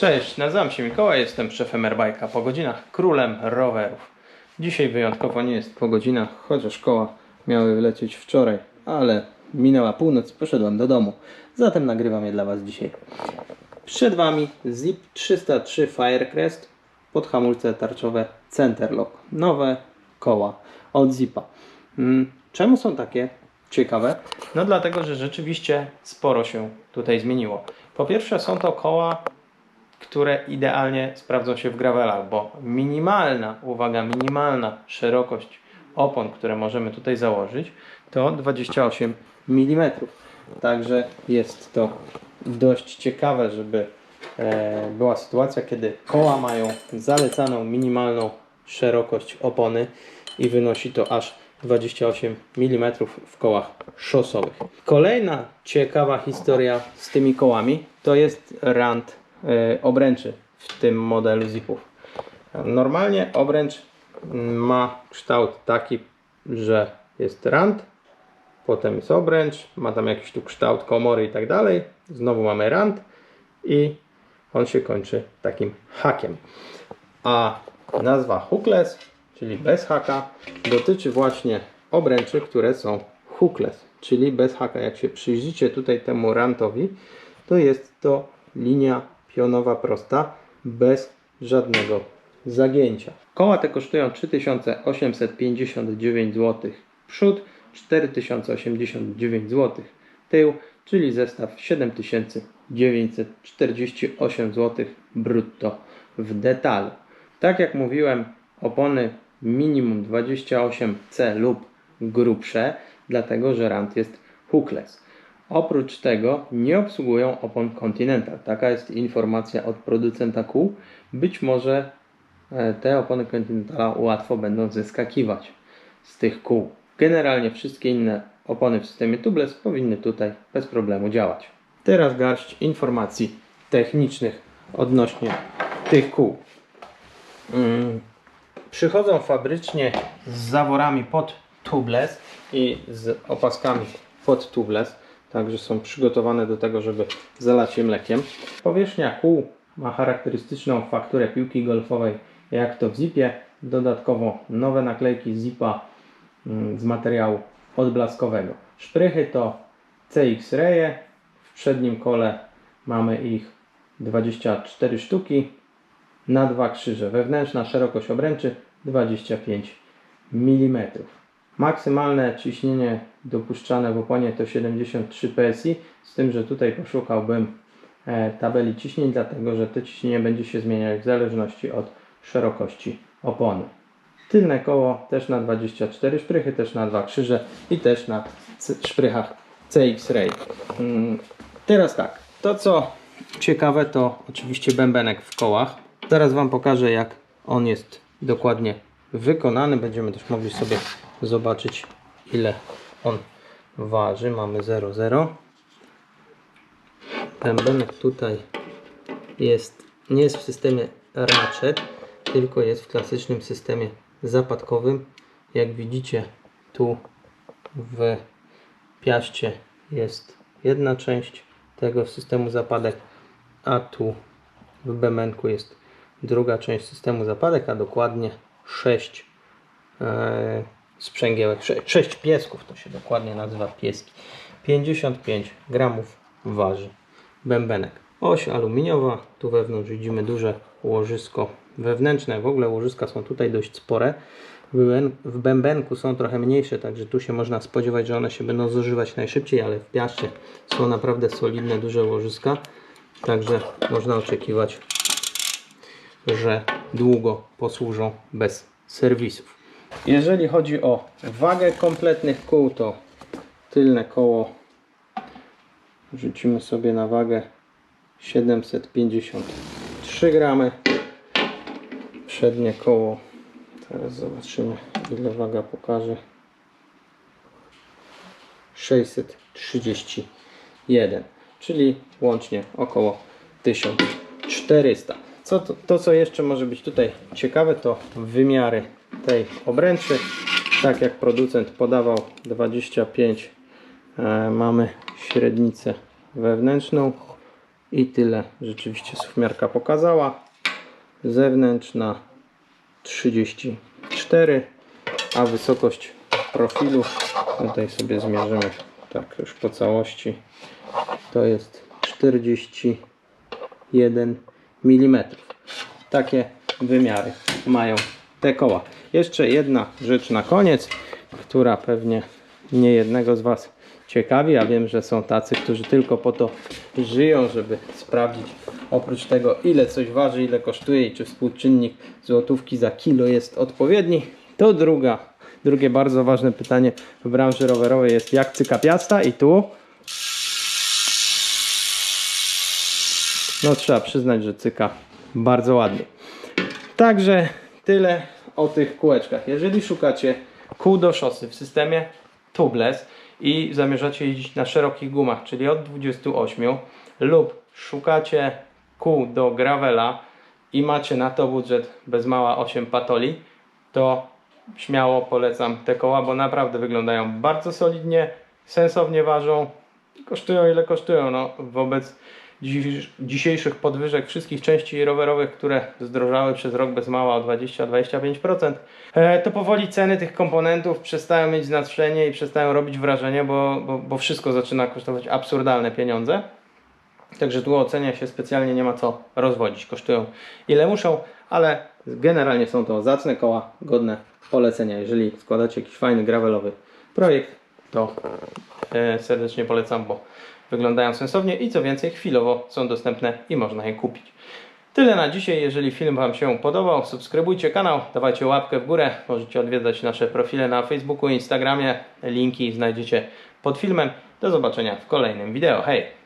Cześć, nazywam się Mikołaj, jestem szefem Airbike'a po godzinach, królem rowerów. Dzisiaj wyjątkowo nie jest po godzinach, chociaż koła miały wlecieć wczoraj, ale minęła północ, poszedłem do domu. Zatem nagrywam je dla Was dzisiaj. Przed Wami Zip 303 Firecrest pod hamulce tarczowe Centerlock. Nowe koła od Zipa. Mm, Czemu są takie ciekawe? No dlatego, że rzeczywiście sporo się tutaj zmieniło. Po pierwsze są to koła które idealnie sprawdzą się w gravelach, bo minimalna, uwaga, minimalna szerokość opon, które możemy tutaj założyć, to 28 mm. Także jest to dość ciekawe, żeby e, była sytuacja, kiedy koła mają zalecaną minimalną szerokość opony i wynosi to aż 28 mm w kołach szosowych. Kolejna ciekawa historia z tymi kołami to jest rand e, obręczy w tym modelu zipów. Normalnie obręcz ma kształt taki, że jest rand, potem jest obręcz, ma tam jakiś tu kształt komory i tak dalej. Znowu mamy rand i on się kończy takim hakiem. A nazwa hookless, czyli bez haka, dotyczy właśnie obręczy, które są hookless, czyli bez haka. Jak się przyjrzycie tutaj temu rantowi, to jest to linia pionowa prosta, bez żadnego zagięcia. Koła te kosztują 3859 zł przód, 4089 zł tył, czyli zestaw 7948 zł brutto w detalu. Tak jak mówiłem, opony minimum 28C lub grubsze, dlatego że rant jest hookless. Oprócz tego nie obsługują opon Continental. Taka jest informacja od producenta kół. Być może e, te opony Continentala łatwo będą zeskakiwać z tych kół. Generalnie wszystkie inne opony w systemie tubeless powinny tutaj bez problemu działać. Teraz garść informacji technicznych odnośnie tych kół. Mm, przychodzą fabrycznie z zaworami pod tubeless i z opaskami pod tubeless, także są przygotowane do tego, żeby zalać je mlekiem. Powierzchnia kół ma charakterystyczną fakturę piłki golfowej, jak to w Zipie. Dodatkowo nowe naklejki Zipa mm, z materiału odblaskowego. Szprychy to CX Raye. W przednim kole mamy ich 24 sztuki na dwa krzyże. Wewnętrzna szerokość obręczy 25 mm. Maksymalne ciśnienie dopuszczane w oponie to 73 PSI, z tym, że tutaj poszukałbym e, tabeli ciśnień, dlatego że to ciśnienie będzie się zmieniać w zależności od szerokości opony. Tylne koło też na 24 szprychy, też na dwa krzyże i też na szprychach CX-Ray. Mm, Teraz tak, to co ciekawe to oczywiście bębenek w kołach. Zaraz Wam pokażę jak on jest dokładnie wykonany. Będziemy też mogli sobie zobaczyć ile on waży. Mamy 0,0. Bębenek tutaj jest, nie jest w systemie ratchet, tylko jest w klasycznym systemie zapadkowym. Jak widzicie tu w piaście jest jedna część tego systemu zapadek, a tu w bębenku jest druga część systemu zapadek, a dokładnie 6 e, sprzęgiełek, 6 piesków, to się dokładnie nazywa pieski. 55 gramów waży bębenek. Oś aluminiowa, tu wewnątrz widzimy duże łożysko wewnętrzne, w ogóle łożyska są tutaj dość spore. W bęben- W bębenku są trochę mniejsze, także tu się można spodziewać, że one się będą zużywać najszybciej, ale w piaście są naprawdę solidne, duże łożyska. Także można oczekiwać, że długo posłużą bez serwisów. Jeżeli chodzi o wagę kompletnych kół, to tylne koło rzucimy sobie na wagę 753 gramy. Przednie koło, teraz zobaczymy ile waga pokaże. 631, czyli łącznie około 1400. Co to, to, co jeszcze może być tutaj ciekawe, to wymiary tej obręczy. Tak jak producent podawał 25, e, mamy średnicę wewnętrzną I tyle rzeczywiście suwmiarka pokazała. Zewnętrzna 34, a wysokość profilu tutaj sobie zmierzymy tak już po całości. To jest 41 mm. Takie wymiary mają te koła. Jeszcze jedna rzecz na koniec, która pewnie nie jednego z Was ciekawi, a wiem, że są tacy, którzy tylko po to żyją, żeby sprawdzić oprócz tego ile coś waży, ile kosztuje i czy współczynnik złotówki za kilo jest odpowiedni. To druga, drugie bardzo ważne pytanie w branży rowerowej jest jak cyka piasta i tu no trzeba przyznać, że cyka bardzo ładnie. Także tyle o tych kółeczkach. Jeżeli szukacie kół do szosy w systemie tubeless i zamierzacie jeździć na szerokich gumach, czyli od 28 lub szukacie kół do gravela i macie na to budżet bez mała 8 patoli, to śmiało polecam te koła, bo naprawdę wyglądają bardzo solidnie, sensownie ważą kosztują ile kosztują. No, wobec dzisiejszych podwyżek wszystkich części rowerowych, które zdrożały przez rok bez mała o 20-25%, e, to powoli ceny tych komponentów przestają mieć znaczenie i przestają robić wrażenie, bo, bo, bo wszystko zaczyna kosztować absurdalne pieniądze. Także tu o cenie się specjalnie nie ma co rozwodzić. Kosztują ile muszą, ale generalnie są to zacne koła, godne polecenia. Jeżeli składacie jakiś fajny gravelowy projekt, to e, serdecznie polecam, bo wyglądają sensownie i co więcej chwilowo są dostępne i można je kupić. Tyle na dzisiaj. Jeżeli film Wam się podobał, subskrybujcie kanał, dawajcie łapkę w górę. Możecie odwiedzać nasze profile na Facebooku i Instagramie. Linki znajdziecie pod filmem. Do zobaczenia w kolejnym wideo. Hej!